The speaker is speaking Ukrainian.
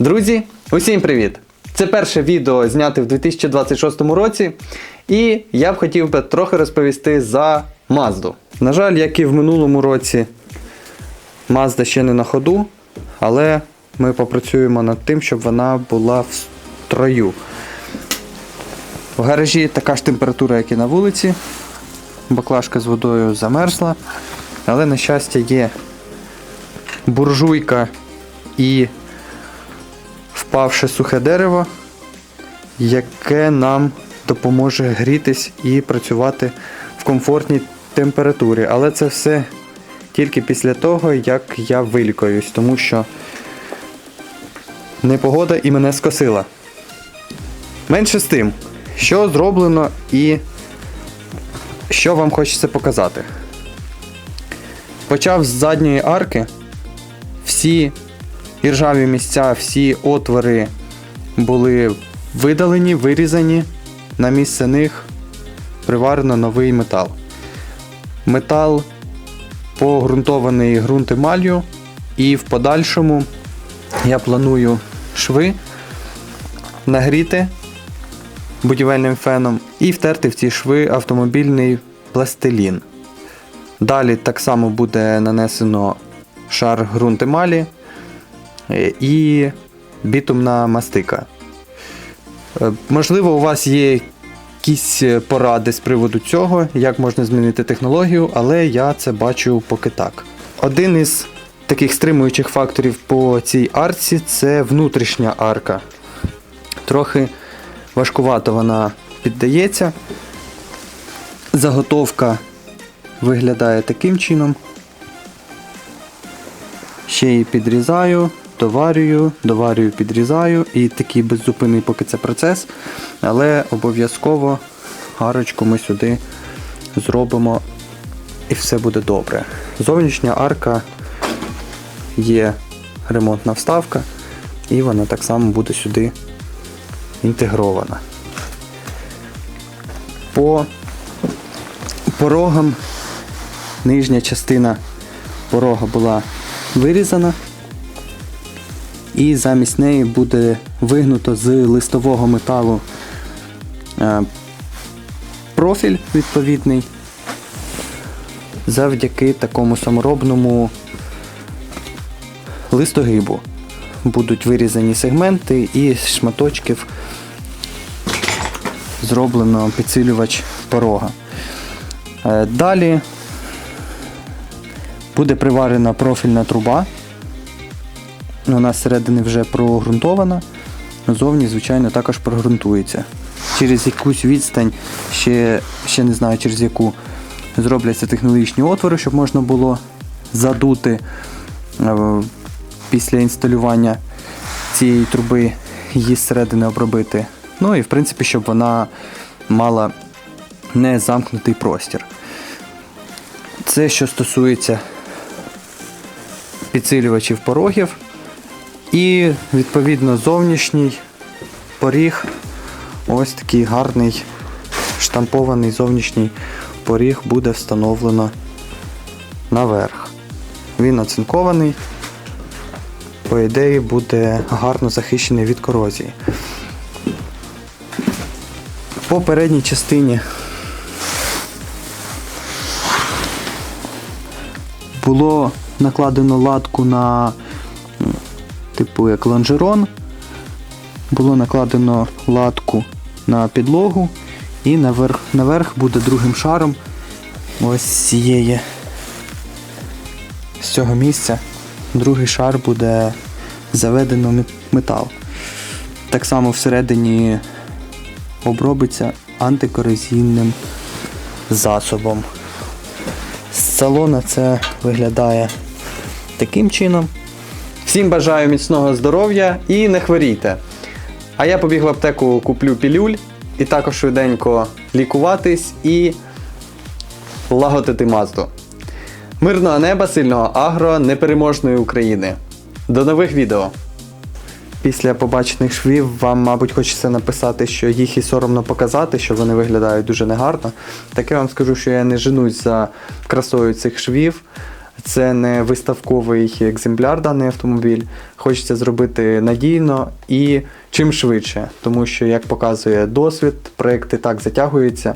Друзі, усім привіт! Це перше відео зняте в 2026 році, і я б хотів би трохи розповісти за Мазду. На жаль, як і в минулому році, Mazda ще не на ходу, але ми попрацюємо над тим, щоб вона була в строю. В гаражі така ж температура, як і на вулиці. Баклажка з водою замерзла, але, на щастя, є буржуйка і впавше сухе дерево, яке нам допоможе грітись і працювати в комфортній температурі. Але це все тільки після того, як я вилікуюсь, тому що непогода і мене скосила. Менше з тим, що зроблено і що вам хочеться показати. Почав з задньої арки. Всі іржаві місця, всі отвори були видалені, вирізані. На місце них приварено новий метал. Метал погрунтований ґрунтемалью, і в подальшому я планую шви нагріти будівельним феном і втерти в ці шви автомобільний пластилін. Далі так само буде нанесено шар ґрунтемалі е, і бітумна мастика. Е, Можливо, у вас є якісь поради з приводу цього, як можна змінити технологію, але я це бачу поки так. Один із таких стримуючих факторів по цій арці це внутрішня арка. Трохи важкувато вона піддається. Заготовка виглядає таким чином. Ще її підрізаю, доварюю, доварюю, підрізаю і такий беззупинний поки це процес. Але обов'язково арочку ми сюди зробимо і все буде добре. Зовнішня арка є ремонтна вставка, і вона так само буде сюди інтегрована. По порогам нижня частина порога була вирізана, і замість неї буде вигнуто з листового металу е, профіль відповідний завдяки такому саморобному листогибу. Будуть вирізані сегменти і з шматочків зроблено підсилювач порога. Е, Далі буде приварена профільна труба. Вона зсередини вже прогрунтована. Зовні, звичайно, також прогрунтується. Через якусь відстань, ще, ще не знаю через яку, зробляться технологічні отвори, щоб можна було задути е, після інсталювання цієї труби її зсередини обробити. Ну і в принципі, щоб вона мала не замкнутий простір. Це що стосується підсилювачів порогів. І відповідно зовнішній поріг. Ось такий гарний штампований зовнішній поріг буде встановлено наверх. Він оцинкований, по ідеї, буде гарно захищений від корозії. По передній частині було накладено латку на типу як лонжерон. Було накладено латку на підлогу і наверх, наверх буде другим шаром ось цієї з цього місця. Другий шар буде заведено метал. Так само всередині обробиться антикорозійним засобом. З салона це виглядає таким чином. Всім бажаю міцного здоров'я і не хворійте. А я побіг в аптеку, куплю пілюль і також швиденько лікуватись і лагодити мазду. Мирного неба, сильного агро, непереможної України. До нових відео! Після побачених швів вам, мабуть, хочеться написати, що їх і соромно показати, що вони виглядають дуже негарно. Так я вам скажу, що я не женусь за красою цих швів. Це не виставковий екземпляр даний автомобіль. Хочеться зробити надійно і чим швидше, тому що, як показує досвід, проекти так затягуються.